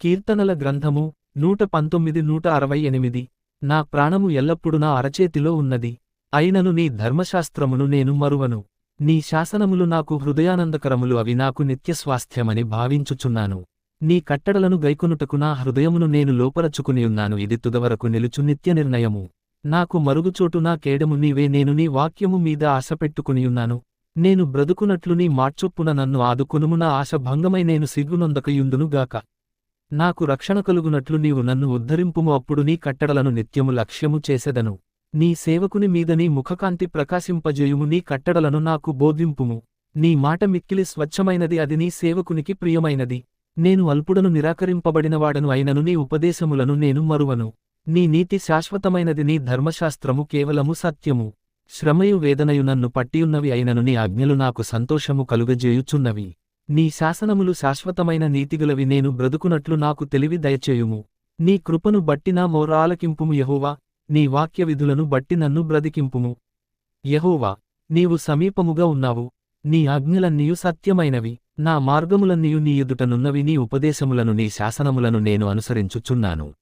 కీర్తనల గ్రంథము నూట పంతొమ్మిది నూట అరవై ఎనిమిది. నా ప్రాణము ఎల్లప్పుడు నా అరచేతిలో ఉన్నది. అయినను నీ ధర్మశాస్త్రమును నేను మరువను. నీ శాసనములు నాకు హృదయానందకరములు అవి నాకు నిత్యస్వాస్థ్యమని భావించుచున్నాను. నీ కట్టడలను గైకొనుటకు నా హృదయమును నేను లోపరచుకునియున్నాను ఇది తుదవరకు నిలుచు నిత్య నిర్ణయము. నాకు మరుగుచోటు నా కేడము నీవే నేను నీ వాక్యము మీద ఆశపెట్టుకునియున్నాను నేను బ్రతుకునట్లు నీ మాట్చొప్పున నన్ను ఆదుకొనుము నా ఆశ నేను సిగ్గునొందకయుందునుగాక. నాకు రక్షణ కలుగునట్లు నీవు నన్ను ఉద్ధరింపుము అప్పుడు నీ కట్టడలను నిత్యము లక్ష్యము చేసెదను. నీ సేవకుని మీద నీ ముఖకాంతి ప్రకాశింపజేయుము నీ కట్టడలను నాకు బోధింపుము. నీ మాట మిక్కిలి స్వచ్ఛమైనది అది నీ సేవకునికి ప్రియమైనది. నేను అల్పుడను నిరాకరింపబడినవాడను అయినను నీ ఉపదేశములను నేను మరువను. నీ నీతి శాశ్వతమైనది నీ ధర్మశాస్త్రము కేవలము సత్యము. శ్రమయు వేదనయు నన్ను పట్టియున్నవి అయినను నీ ఆజ్ఞలు నాకు సంతోషము కలుగజేయుచున్నవి. నీ శాసనములు శాశ్వతమైన నీతిగలవి నేను బ్రతుకునట్లు నాకు తెలివి దయచేయుము. నీ కృపను బట్టి నా మోరాలకింపుము యహోవా నీ వాక్య విధులను బట్టి నన్ను బ్రతికింపుము. యహోవా నీవు సమీపముగా ఉన్నావు నీ ఆజ్ఞలన్నీయు సత్యమైనవి నా మార్గములన్నీయు నీ ఎదుటనున్నవి నీ ఉపదేశములను నీ శాసనములను నేను అనుసరించుచున్నాను.